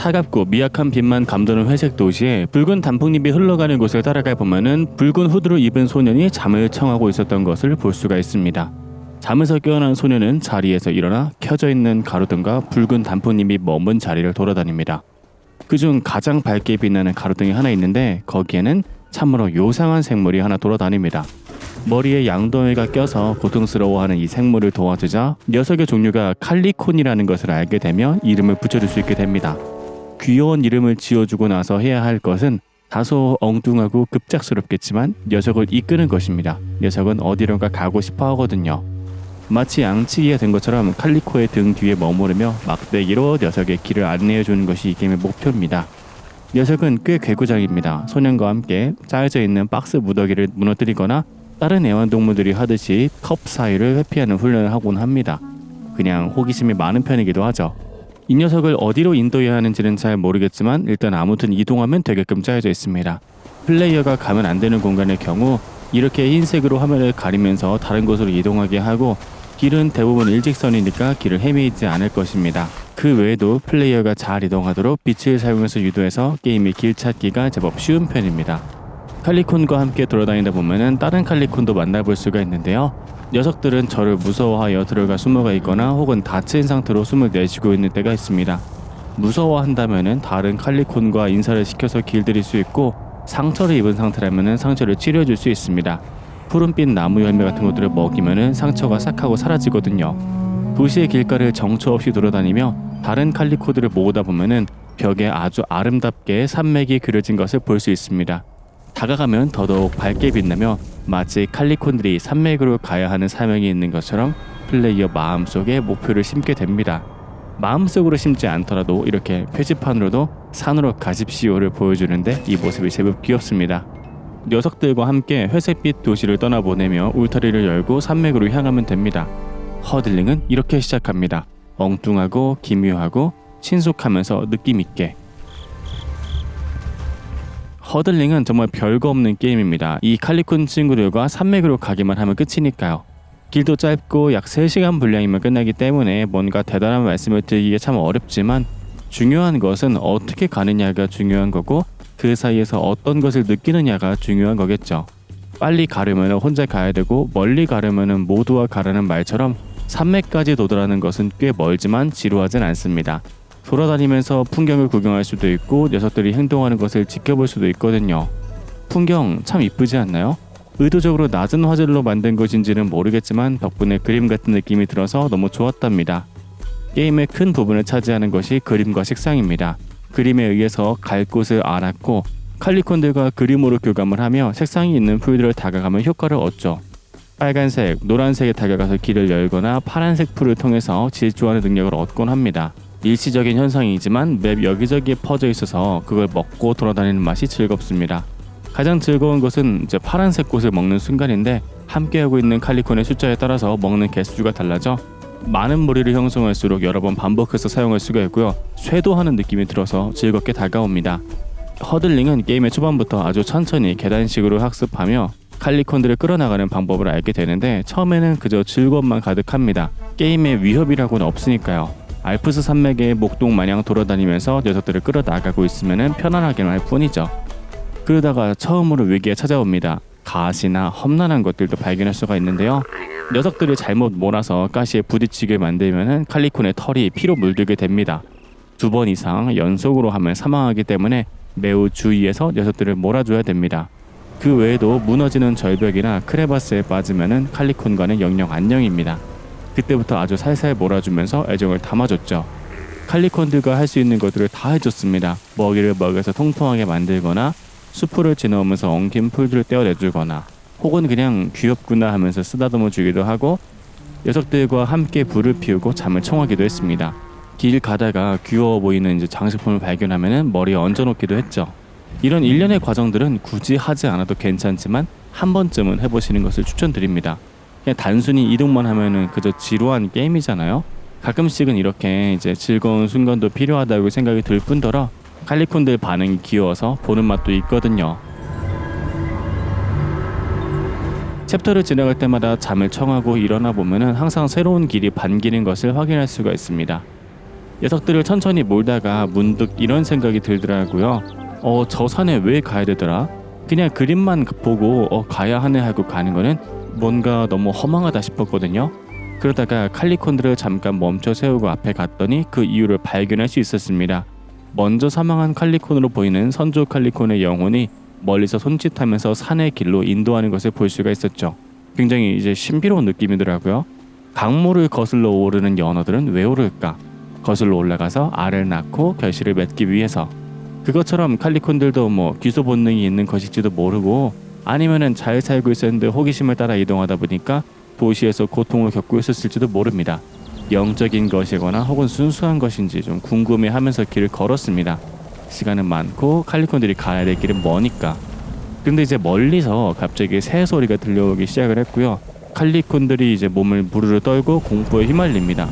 차갑고 미약한 빛만 감도는 회색 도시에 붉은 단풍잎이 흘러가는 곳을 따라가 보면은 붉은 후드를 입은 소년이 잠을 청하고 있었던 것을 볼 수가 있습니다. 잠에서 깨어난 소년은 자리에서 일어나 켜져 있는 가로등과 붉은 단풍잎이 머문 자리를 돌아다닙니다. 그중 가장 밝게 빛나는 가로등이 하나 있는데 거기에는 참으로 요상한 생물이 하나 돌아다닙니다. 머리에 양동이가 껴서 고통스러워하는 이 생물을 도와주자 녀석의 종류가 칼리콘이라는 것을 알게 되며 이름을 붙여줄 수 있게 됩니다. 귀여운 이름을 지어주고 나서 해야 할 것은 다소 엉뚱하고 급작스럽겠지만 녀석을 이끄는 것입니다. 녀석은 어디론가 가고 싶어 하거든요. 마치 양치기가 된 것처럼 칼리코의 등 뒤에 머무르며 막대기로 녀석의 길을 안내해 주는 것이 이 게임의 목표입니다. 녀석은 꽤 괴구장입니다. 소년과 함께 짜여져 있는 박스 무더기를 무너뜨리거나 다른 애완동물들이 하듯이 컵 사이를 회피하는 훈련을 하곤 합니다. 그냥 호기심이 많은 편이기도 하죠. 이 녀석을 어디로 인도해야 하는지는 잘 모르겠지만 일단 아무튼 이동하면 되게끔 짜여져 있습니다. 플레이어가 가면 안 되는 공간의 경우 이렇게 흰색으로 화면을 가리면서 다른 곳으로 이동하게 하고 길은 대부분 일직선이니까 길을 헤매이지 않을 것입니다. 그 외에도 플레이어가 잘 이동하도록 빛을 사용해서 유도해서 게임의 길 찾기가 제법 쉬운 편입니다. 칼리콘과 함께 돌아다니다 보면은 다른 칼리콘도 만나볼 수가 있는데요. 녀석들은 저를 무서워하여 들어가 숨어가 있거나 혹은 다친 상태로 숨을 내쉬고 있는 때가 있습니다. 무서워한다면은 다른 칼리콘과 인사를 시켜서 길들일 수 있고 상처를 입은 상태라면은 상처를 치료해 줄 수 있습니다. 푸른빛 나무 열매 같은 것들을 먹이면은 상처가 싹 하고 사라지거든요. 도시의 길가를 정처 없이 돌아다니며 다른 칼리코들을 모으다 보면은 벽에 아주 아름답게 산맥이 그려진 것을 볼 수 있습니다. 다가가면 더더욱 밝게 빛나며 마치 칼리콘들이 산맥으로 가야 하는 사명이 있는 것처럼 플레이어 마음속에 목표를 심게 됩니다. 마음속으로 심지 않더라도 이렇게 표지판으로도 산으로 가십시오를 보여주는데 이 모습이 제법 귀엽습니다. 녀석들과 함께 회색빛 도시를 떠나보내며 울타리를 열고 산맥으로 향하면 됩니다. 허들링은 이렇게 시작합니다. 엉뚱하고 기묘하고 친숙하면서 느낌 있게 허들링은 정말 별거 없는 게임입니다. 이 칼리콘 친구들과 산맥으로 가기만 하면 끝이니까요. 길도 짧고 약 3시간 분량이면 끝나기 때문에 뭔가 대단한 말씀을 드리기가 참 어렵지만 중요한 것은 어떻게 가느냐가 중요한 거고 그 사이에서 어떤 것을 느끼느냐가 중요한 거겠죠. 빨리 가려면 혼자 가야 되고 멀리 가려면 모두와 가라는 말처럼 산맥까지 도달하는 것은 꽤 멀지만 지루하진 않습니다. 돌아다니면서 풍경을 구경할 수도 있고 녀석들이 행동하는 것을 지켜볼 수도 있거든요. 풍경 참 이쁘지 않나요? 의도적으로 낮은 화질로 만든 것인지는 모르겠지만 덕분에 그림 같은 느낌이 들어서 너무 좋았답니다. 게임의 큰 부분을 차지하는 것이 그림과 색상입니다. 그림에 의해서 갈 곳을 알았고 칼리콘들과 그림으로 교감을 하며 색상이 있는 풀들을 다가가면 효과를 얻죠. 빨간색, 노란색에 다가가서 길을 열거나 파란색 풀을 통해서 질주하는 능력을 얻곤 합니다. 일시적인 현상이지만 맵 여기저기에 퍼져 있어서 그걸 먹고 돌아다니는 맛이 즐겁습니다. 가장 즐거운 것은 이제 파란색 꽃을 먹는 순간인데 함께하고 있는 칼리콘의 숫자에 따라서 먹는 개수가 달라져 많은 무리를 형성할수록 여러 번 반복해서 사용할 수가 있고요. 쇄도하는 느낌이 들어서 즐겁게 다가옵니다. 허들링은 게임의 초반부터 아주 천천히 계단식으로 학습하며 칼리콘들을 끌어나가는 방법을 알게 되는데 처음에는 그저 즐거움만 가득합니다. 게임의 위협이라고는 없으니까요. 알프스 산맥의 목동 마냥 돌아다니면서 녀석들을 끌어나가고 있으면 편안하게만 할 뿐이죠. 그러다가 처음으로 위기가 찾아옵니다. 가시나 험난한 것들도 발견할 수가 있는데요. 녀석들을 잘못 몰아서 가시에 부딪히게 만들면 칼리콘의 털이 피로 물들게 됩니다. 두 번 이상 연속으로 하면 사망하기 때문에 매우 주의해서 녀석들을 몰아줘야 됩니다. 그 외에도 무너지는 절벽이나 크레바스에 빠지면 칼리콘과는 영영 안녕입니다. 그때부터 아주 살살 몰아주면서 애정을 담아줬죠. 칼리콘들과 할수 있는 것들을 다 해줬습니다. 먹이를 먹여서 통통하게 만들거나 수풀을 지나오면서 엉킨 풀들을 떼어내주거나 혹은 그냥 귀엽구나 하면서 쓰다듬어 주기도 하고 녀석들과 함께 불을 피우고 잠을 청하기도 했습니다. 길 가다가 귀여워 보이는 이제 장식품을 발견하면 머리에 얹어놓기도 했죠. 이런 일련의 과정들은 굳이 하지 않아도 괜찮지만 한 번쯤은 해보시는 것을 추천드립니다. 그냥 단순히 이동만 하면은 그저 지루한 게임이잖아요. 가끔씩은 이렇게 이제 즐거운 순간도 필요하다고 생각이 들 뿐더러 칼리콘들 반응이 귀여워서 보는 맛도 있거든요. 챕터를 지나갈 때마다 잠을 청하고 일어나 보면은 항상 새로운 길이 반기는 것을 확인할 수가 있습니다. 녀석들을 천천히 몰다가 문득 이런 생각이 들더라고요. 어, 저 산에 왜 가야 되더라? 그냥 그림만 보고 어, 가야 하네 하고 가는 거는 뭔가 너무 허망하다 싶었거든요. 그러다가 칼리콘들을 잠깐 멈춰 세우고 앞에 갔더니 그 이유를 발견할 수 있었습니다. 먼저 사망한 칼리콘으로 보이는 선조 칼리콘의 영혼이 멀리서 손짓하면서 산의 길로 인도하는 것을 볼 수가 있었죠. 굉장히 이제 신비로운 느낌이더라고요. 강물을 거슬러 오르는 연어들은 왜 오를까? 거슬러 올라가서 알을 낳고 결실을 맺기 위해서. 그것처럼 칼리콘들도 뭐 귀소 본능이 있는 것일지도 모르고 아니면은 잘 살고 있었는데 호기심을 따라 이동하다 보니까 도시에서 고통을 겪고 있었을지도 모릅니다. 영적인 것이거나 혹은 순수한 것인지 좀 궁금해하면서 길을 걸었습니다. 시간은 많고 칼리콘들이 가야 될 길은 머니까. 근데 이제 멀리서 갑자기 새 소리가 들려오기 시작을 했고요. 칼리콘들이 이제 몸을 부르르 떨고 공포에 휘말립니다.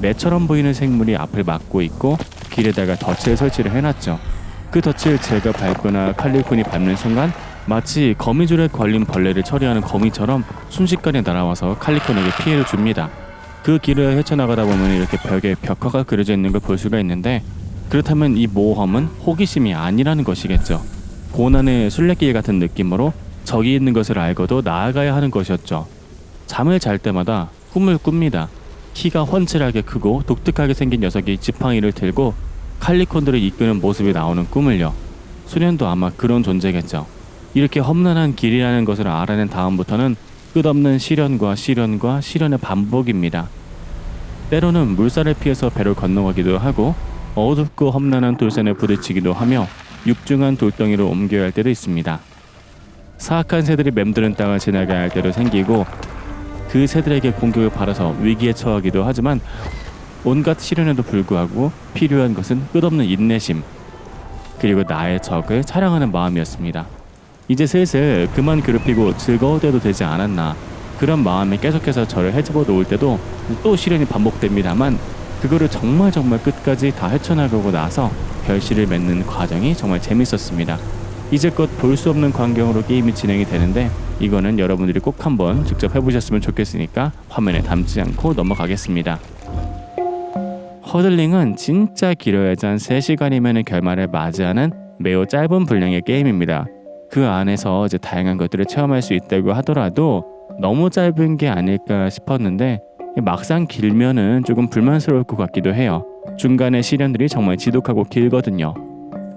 매처럼 보이는 생물이 앞을 막고 있고 길에다가 덫을 설치를 해놨죠. 그 덫을 제가 밟거나 칼리콘이 밟는 순간 마치 거미줄에 걸린 벌레를 처리하는 거미처럼 순식간에 날아와서 칼리콘에게 피해를 줍니다. 그 길을 헤쳐나가다 보면 이렇게 벽에 벽화가 그려져 있는 걸 볼 수가 있는데 그렇다면 이 모험은 호기심이 아니라는 것이겠죠. 고난의 순례길 같은 느낌으로 적이 있는 것을 알고도 나아가야 하는 것이었죠. 잠을 잘 때마다 꿈을 꿉니다. 키가 훤칠하게 크고 독특하게 생긴 녀석이 지팡이를 들고 칼리콘들을 이끄는 모습이 나오는 꿈을요. 수련도 아마 그런 존재겠죠. 이렇게 험난한 길이라는 것을 알아낸 다음부터는 끝없는 시련과 시련과 시련의 반복입니다. 때로는 물살을 피해서 배를 건너가기도 하고 어둡고 험난한 돌산에 부딪히기도 하며 육중한 돌덩이를 옮겨야 할 때도 있습니다. 사악한 새들이 맴드는 땅을 지나가야 할 때도 생기고 그 새들에게 공격을 받아서 위기에 처하기도 하지만 온갖 시련에도 불구하고 필요한 것은 끝없는 인내심 그리고 나의 적을 사랑하는 마음이었습니다. 이제 슬슬 그만 괴롭히고 즐거워도 되지 않았나 그런 마음이 계속해서 저를 헤집어 놓을 때도 또 시련이 반복됩니다만 그거를 정말 정말 끝까지 다 헤쳐나가고 나서 결실을 맺는 과정이 정말 재밌었습니다. 이제껏 볼 수 없는 광경으로 게임이 진행이 되는데 이거는 여러분들이 꼭 한번 직접 해보셨으면 좋겠으니까 화면에 담지 않고 넘어가겠습니다. 허들링은 진짜 길어야지 한 3시간이면 결말을 맞이하는 매우 짧은 분량의 게임입니다. 그 안에서 이제 다양한 것들을 체험할 수 있다고 하더라도 너무 짧은 게 아닐까 싶었는데 막상 길면은 조금 불만스러울 것 같기도 해요. 중간에 시련들이 정말 지독하고 길거든요.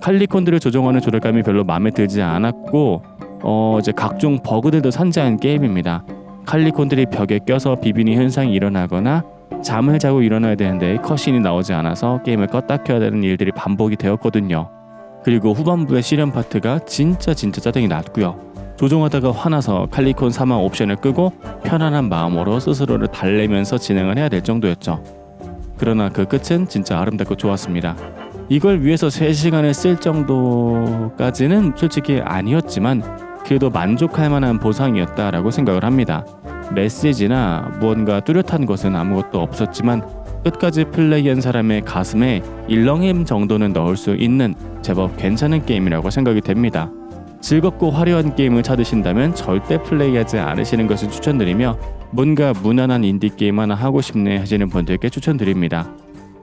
칼리콘들을 조종하는 조절감이 별로 마음에 들지 않았고 어 이제 각종 버그들도 산재한 게임입니다. 칼리콘들이 벽에 껴서 비비니 현상이 일어나거나 잠을 자고 일어나야 되는데 컷신이 나오지 않아서 게임을 껐다 켜야 되는 일들이 반복이 되었거든요. 그리고 후반부의 시련 파트가 진짜 진짜 짜증이 났고요. 조종하다가 화나서 칼리콘 사망 옵션을 끄고 편안한 마음으로 스스로를 달래면서 진행을 해야 될 정도였죠. 그러나 그 끝은 진짜 아름답고 좋았습니다. 이걸 위해서 3시간을 쓸 정도까지는 솔직히 아니었지만 그래도 만족할 만한 보상이었다라고 생각을 합니다. 메시지나 무언가 뚜렷한 것은 아무것도 없었지만 끝까지 플레이한 사람의 가슴에 일렁임 정도는 넣을 수 있는 제법 괜찮은 게임이라고 생각이 됩니다. 즐겁고 화려한 게임을 찾으신다면 절대 플레이하지 않으시는 것을 추천드리며 뭔가 무난한 인디 게임 하나 하고 싶네 하시는 분들께 추천드립니다.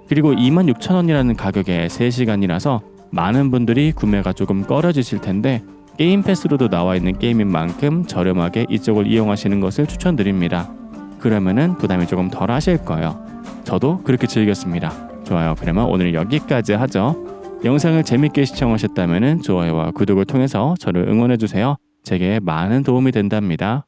그리고 26,000원이라는 가격에 3시간이라서 많은 분들이 구매가 조금 꺼려지실 텐데 게임 패스로도 나와 있는 게임인 만큼 저렴하게 이쪽을 이용하시는 것을 추천드립니다. 그러면은 부담이 조금 덜 하실 거예요. 저도 그렇게 즐겼습니다. 좋아요. 그러면 오늘 여기까지 하죠. 영상을 재밌게 시청하셨다면 좋아요와 구독을 통해서 저를 응원해 주세요. 제게 많은 도움이 된답니다.